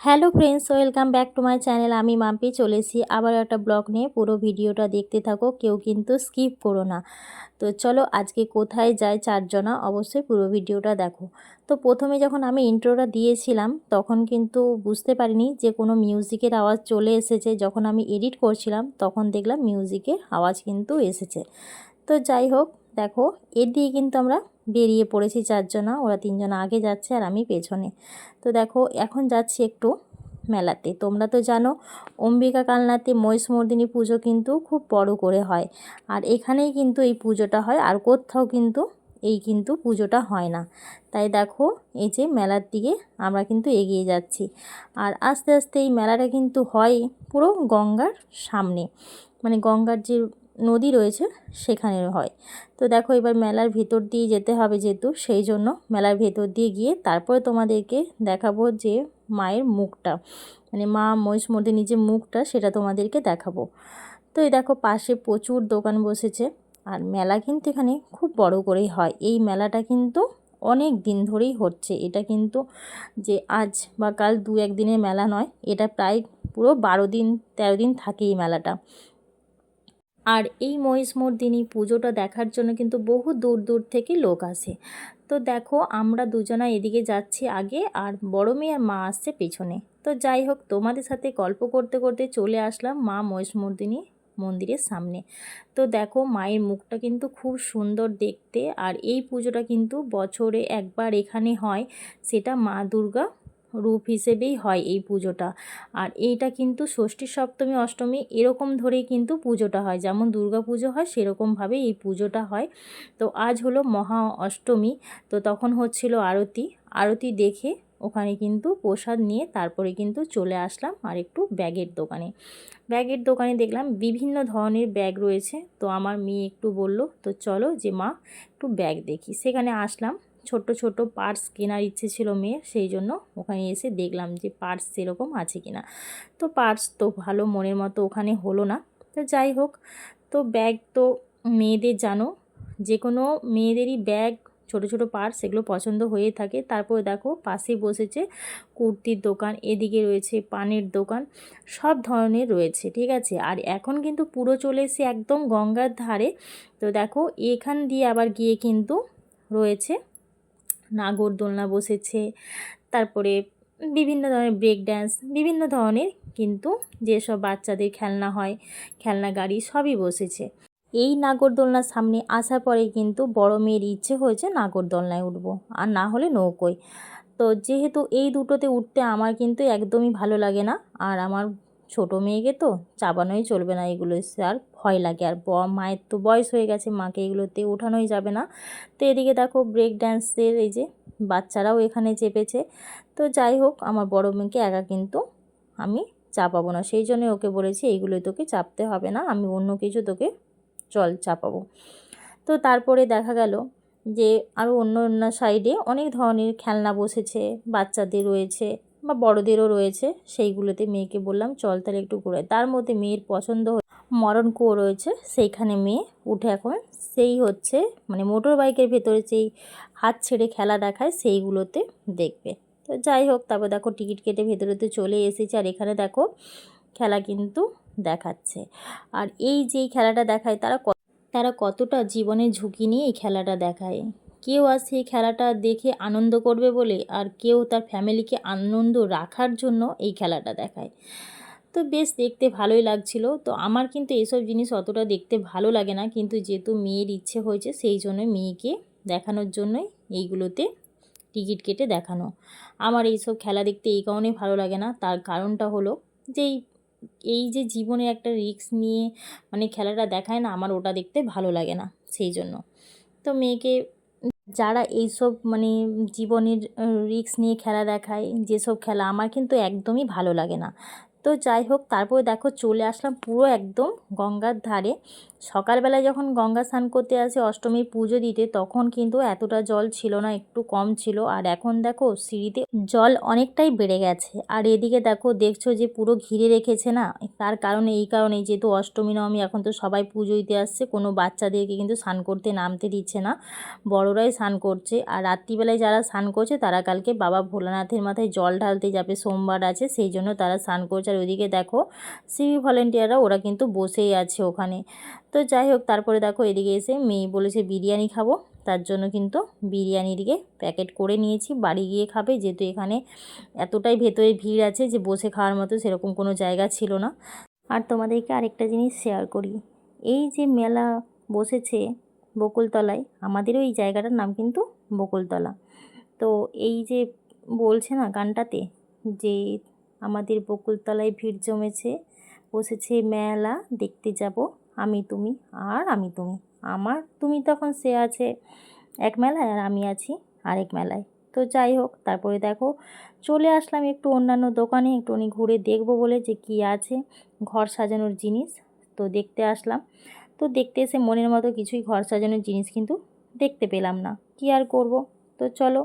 Hello friends, welcome back to my channel. আমি মাম্পি, চলে এসেছি আবার একটা ব্লগ নিয়ে। পুরো ভিডিওটা দেখতে থাকো, কেউ কিন্তু স্কিপ করো না। তো চলো আজকে কোথায় যায় চারজনা, অবশ্যই পুরো ভিডিওটা দেখো। তো প্রথমে যখন আমি ইন্ট্রোটা দিয়েছিলাম, তখন কিন্তু বুঝতে পারিনি যে কোনো মিউজিকের আওয়াজ চলে এসেছে। যখন আমি এডিট করছিলাম, তখন দেখলাম মিউজিকের আওয়াজ কিন্তু এসেছে। তো যাই হোক, দেখো, এর দিয়ে কিন্তু আমরা বেরিয়ে পড়েছি চারজনা, ওরা তিনজনা আগে যাচ্ছে আর আমি পেছনে। তো দেখো, এখন যাচ্ছি একটু মেলাতে। তোমরা তো জানো, অম্বিকা কালনাতে মহিষমর্দিনী পুজো কিন্তু খুব বড় করে হয়। আর এখানেই কিন্তু এই পুজোটা হয়, আর কোথাও কিন্তু এই কিন্তু পুজোটা হয় না। তাই দেখো, এই যে মেলার দিকে আমরা কিন্তু এগিয়ে যাচ্ছি। আর আস্তে আস্তে এই মেলাটা কিন্তু হয় পুরো গঙ্গার সামনে। মানে গঙ্গার যে নদী রয়েছে সেখানে হয়। তো দেখো এবার মেলার ভেতর দিয়ে যেতে হবে যেহেতু, সেই জন্য মেলার ভেতর দিয়ে গিয়ে তারপরে তোমাদেরকে দেখাবো যে মায়ের মুখটা। মানে মা মহিষমর্দিনীর যে মুখটা, সেটা তোমাদেরকে দেখাবো। তো এই দেখো পাশে প্রচুর দোকান বসেছে, আর মেলা কিন্তু এখানে খুব বড় করেই হয়। এই মেলাটা কিন্তু অনেক দিন ধরেই হচ্ছে। এটা কিন্তু যে আজ বা কাল দু একদিনের মেলা নয়, এটা প্রায় পুরো বারো দিন, তেরো দিন থাকে এই মেলাটা। আর এই মহিষমর্দিনী পুজোটা দেখার জন্য কিন্তু বহু দূর দূর থেকে লোক আসে। তো দেখো, আমরা দুজনা এদিকে যাচ্ছি আগে আর বড় মেয়ে আর মা আসছে পেছনে। তো যাই হোক, তোমাদের সাথে গল্প করতে করতে চলে আসলাম মা মহিষমর্দিনী মন্দিরের সামনে। তো দেখো, মায়ের মুখটা কিন্তু খুব সুন্দর দেখতে আর এই পুজোটা কিন্তু বছরে একবার এখানে হয়, সেটা মা দুর্গা রূপ হিসেবেই হয় এই পুজোটা। আর এইটা কিন্তু ষষ্ঠী সপ্তমী, অষ্টমী এরকম ধরেই কিন্তু পুজোটা হয়। যেমন দুর্গা পুজো হয় সেরকমভাবেই এই পুজোটা হয়। তো আজ হলো মহা অষ্টমী, তো তখন হচ্ছিল আরতি। আরতি দেখে ওখানে কিন্তু প্রসাদ নিয়ে তারপরে কিন্তু চলে আসলাম আর একটু ব্যাগের দোকানে। ব্যাগের দোকানে দেখলাম বিভিন্ন ধরনের ব্যাগ রয়েছে। তো আমার মেয়ে একটু বলল, তো চলো যে মা একটু ব্যাগ দেখি। সেখানে আসলাম। ছোট ছোট পার্স কেনার ইচ্ছে ছিল মেয়ের, সেই জন্য ওখানে এসে দেখলাম যে পার্স সেরকম আছে কিনা। তো পার্স তো ভালো মনের মতো ওখানে হলো না। তো যাই হোক, তো ব্যাগ তো মেয়েদের জানো, যে কোনো মেয়েদেরই ব্যাগ, ছোট ছোট পার্স সেগুলো পছন্দ হয়ে থাকে। তারপর দেখো পাশে বসেছে কুর্তির দোকান, এদিকে রয়েছে পানের দোকান, সব ধরনের রয়েছে, ঠিক আছে? আর এখন কিন্তু পুরো চলে এসে একদম গঙ্গার ধারে। তো দেখো এখান দিয়ে আবার গিয়ে কিন্তু রয়েছে নাগরদোলনা বসেছে, তারপরে বিভিন্ন ধরনের ব্রেক ড্যান্স বিভিন্ন ধরনের কিন্তু যেসব বাচ্চাদের খেলনা হয়, খেলনা গাড়ি সবই বসেছে। এই নাগরদোলনার সামনে আসার পরে কিন্তু বড় মেয়ের ইচ্ছে হয়েছে নাগরদোলনায় উঠবো, আর না হলে নৌকোয়। তো যেহেতু এই দুটোতে উঠতে আমার কিন্তু একদমই ভালো লাগে না, আর আমার ছোট মেয়েকে তো চাপানোই চলবে না এগুলো আর ভয় লাগে। আর ব, মায়ের তো বয়স হয়ে গেছে, মাকে এগুলোতে ওঠানোই যাবে না। তো এদিকে দেখো ব্রেক ড্যান্সের এই যে বাচ্চারাও এখানে চেপেছে। তো যাই হোক, আমার বড় মেয়েকে একা কিন্তু আমি চাপাবো না। সেই জন্য ওকে বলেছি, এইগুলোই তোকে চাপতে হবে না, আমি অন্য কিছু তোকে চল চাপাবো। তো তারপরে দেখা গেল যে আরও অন্য অন্য সাইডে অনেক ধরনের খেলনা বসেছে, বাচ্চাদের রয়েছে বা বড়দেরও রয়েছে। সেইগুলোতে মেয়েকে বললাম, চল তাহলে একটু ঘুরে তার মধ্যে মেয়ের পছন্দ মরণ কুয়ো রয়েছে, সেইখানে মেয়ে উঠে এখন সেই হচ্ছে মানে মোটর বাইকের ভেতরে যেই হাত ছেড়ে খেলা দেখায় সেইগুলোতে দেখবে। তো যাই হোক, তারপর দেখো টিকিট কেটে ভেতরেতে চলে এসেছে, আর এখানে দেখো খেলা কিন্তু দেখাচ্ছে। আর এই যেই খেলাটা দেখায়, তারা তারা কতটা জীবনের ঝুঁকি নিয়ে এই খেলাটা দেখায়? কেউ আর সেই খেলাটা দেখে আনন্দ করবে বলে, আর কেউ তার ফ্যামিলিকে আনন্দ রাখার জন্য এই খেলাটা দেখায়। তো বেশ দেখতে ভালোই লাগছিল। তো আমার কিন্তু এসব জিনিস অতটা দেখতে ভালো লাগে না। কিন্তু যেহেতু মেয়ের ইচ্ছে হয়েছে, সেই জন্য মেয়েকে দেখানোর জন্যই এইগুলোতে টিকিট কেটে দেখানো। আমার এইসব খেলা দেখতে এই কারণেই ভালো লাগে না। তার কারণটা হলো যে এই যে জীবনে একটা রিস্ক নিয়ে মানে খেলাটা দেখায় না, আমার ওটা দেখতে ভালো লাগে না সেই জন্য। তো মেয়েকে যারা এইসব মানে জীবনের রিস্ক নিয়ে খেলা দেখায়, যেসব খেলা আমার কিন্তু একদমই ভালো লাগে না। তো যাই হোক তারপরে দেখো চলে আসলাম পুরো একদম গঙ্গার ধারে। সকালবেলায় যখন গঙ্গা স্নান করতে আসে অষ্টমীর পুজো দিতে, তখন কিন্তু এতটা জল ছিল না, একটু কম ছিল। আর এখন দেখো, সিঁড়িতে জল অনেকটাই বেড়ে গেছে। আর এদিকে দেখো, দেখছ যে পুরো ঘিরে রেখেছে না? তার কারণে এই কারণে যেহেতু অষ্টমী, নবমী, এখন তো সবাই পুজো দিতে আসছে, কোনো বাচ্চাদেরকে কিন্তু স্নান করতে নামতে দিচ্ছে না। বড়রাই স্নান করছে। আর রাত্রিবেলায় যারা স্নান করছে, তারা কালকে বাবা ভোলানাথের মাথায় জল ঢালতে যাবে, সোমবার আছে, সেই জন্য তারা স্নান করছে। আর ওইদিকে দেখো সিভি ভলেন্টিয়াররা, ওরা কিন্তু বসেই আছে ওখানে। তো যাই হোক, তারপরে দেখো এদিকে এসে মেয়ে বলেছে, বিরিয়ানি খাব। তার জন্য কিন্তু বিরিয়ানি দিকে প্যাকেট করে নিয়েছি। বাড়ি গিয়ে খাবে, যেহেতু এখানে এতটাই ভেতরে ভিড় আছে যে বসে খাওয়ার মতো সেরকম কোনো জায়গা ছিল না। আর তোমাদেরকে আরেকটা জিনিস শেয়ার করি। এই যে মেলা বসেছে বকুলতলায়, আমাদেরও এই জায়গাটার নাম কিন্তু বকুলতলা। তো এই যে বলছে না গানটাতে যে আমাদের বকুলতলায় ভিড় জমেছে, বসেছে মেলা, দেখতে যাব। আমি তুমি আর আমি তুমি। আমার তুমি তখন সে আছে এক মেলায় আর আমি আছি আরেক মেলায়। তো যাই হোক, তারপরে দেখো, চলে আসলাম একটু অন্যান্য দোকানে একটুখানি ঘুরে দেখব বলে যে কি আছে ঘর সাজানোর জিনিস। তো দেখতে আসলাম। তো দেখতে এসে মনের মতো কিছুই ঘর সাজানোর জিনিস কিন্তু দেখতে পেলাম না। কি আর করব? তো চলো,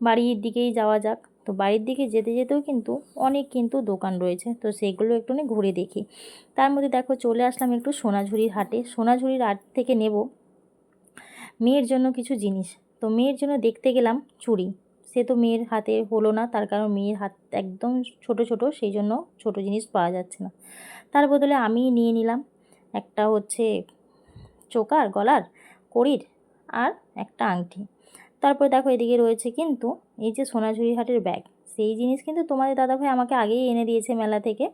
বাড়ির দিকেই যাওয়া যাক। তো বাড়ির দিকে যেতে যেতেও কিন্তু অনেক কিন্তু দোকান রয়েছে। তো সেগুলো একটুখানি ঘুরে দেখি। তার মধ্যে দেখো চলে আসলাম একটু সোনাঝুরির হাটে। সোনাঝুরির হাট থেকে নেব মেয়ের জন্য কিছু জিনিস। তো মেয়ের জন্য দেখতে গেলাম চুড়ি। সে তো মেয়ের হাতে হলো না, তার কারণ মেয়ের হাত একদম ছোট ছোট, সেই জন্য ছোট জিনিস পাওয়া যাচ্ছে না। তার বদলে আমি নিয়ে নিলাম একটা হচ্ছে চোকার, গলার, কড়ির আর একটা আংটি। তারপর দেখো এদিকে রয়েছে কিন্তু এই যে সোনাঝুরি হাটের ব্যাগ সেই জিনিস কিন্তু তোমাদের দাদাভাই আমাকে আগেই এনে দিয়েছে মেলা থেকে।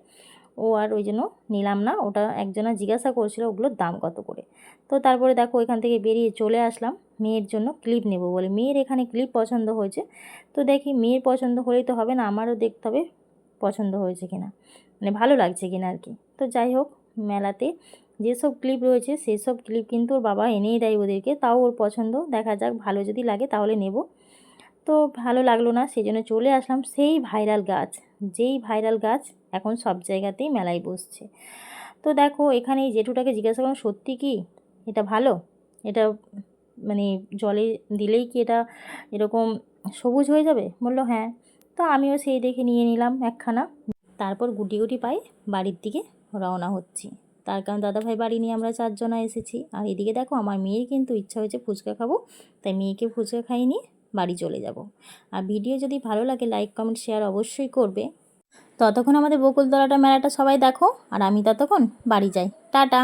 ও আর ওই জন্য নিলাম না, ওটা একজনা জিজ্ঞাসা করছিল ওগুলোর দাম কত করে। তো তারপরে দেখো ওইখান থেকে বেরিয়ে চলে আসলাম, মেয়ের জন্য ক্লিপ নেব বলে। মেয়ের এখানে ক্লিপ পছন্দ হয়েছে। তো দেখি মেয়ের পছন্দ হলেই তো হবে না, আমারও দেখতে হবে পছন্দ হয়েছে কিনা মানে ভালো লাগছে কিনা আর কি। তো যাই হোক, মেলাতে যেসব ক্লিপ রয়েছে সেই সব ক্লিপ কিন্তু ওর বাবা এনেই দেয় ওদেরকে। তাও ওর পছন্দ। দেখা যাক, ভালো যদি লাগে তাহলে নেব। তো ভালো লাগল না সেই জন্য চলে আসলাম সেই ভাইরাল গাছ। যেই ভাইরাল গাছ এখন সব জায়গাতেই মেলায় বসছে। তো দেখো, এখানে এই জেঠুটাকে জিজ্ঞাসা করলাম, সত্যি কি? এটা ভালো? এটা মানে জলে দিলেই কি এটা এরকম সবুজ হয়ে যাবে? বলল হ্যাঁ। তো আমিও সেই দেখে নিয়ে নিলাম একখানা। তারপর গুটি গুটি পায়ে বাড়ির দিকে রওনা হচ্ছি। তার কারণ দাদাভাই বাড়ি নিয়ে আমরা চারজনা এসেছি। আর এদিকে দেখো, আমার মেয়ের কিন্তু ইচ্ছা হয়েছে ফুচকা খাব, তাই মেয়েকে ফুচকা খাইয়ে নিয়ে বাড়ি চলে যাব। আর ভিডিও যদি ভালো লাগে লাইক কমেন্ট শেয়ার অবশ্যই করবে। ততক্ষণ আমাদের বকুলতলাটা মেলাটা সবাই দেখো, আর আমি ততক্ষণ বাড়ি যাই। টাটা!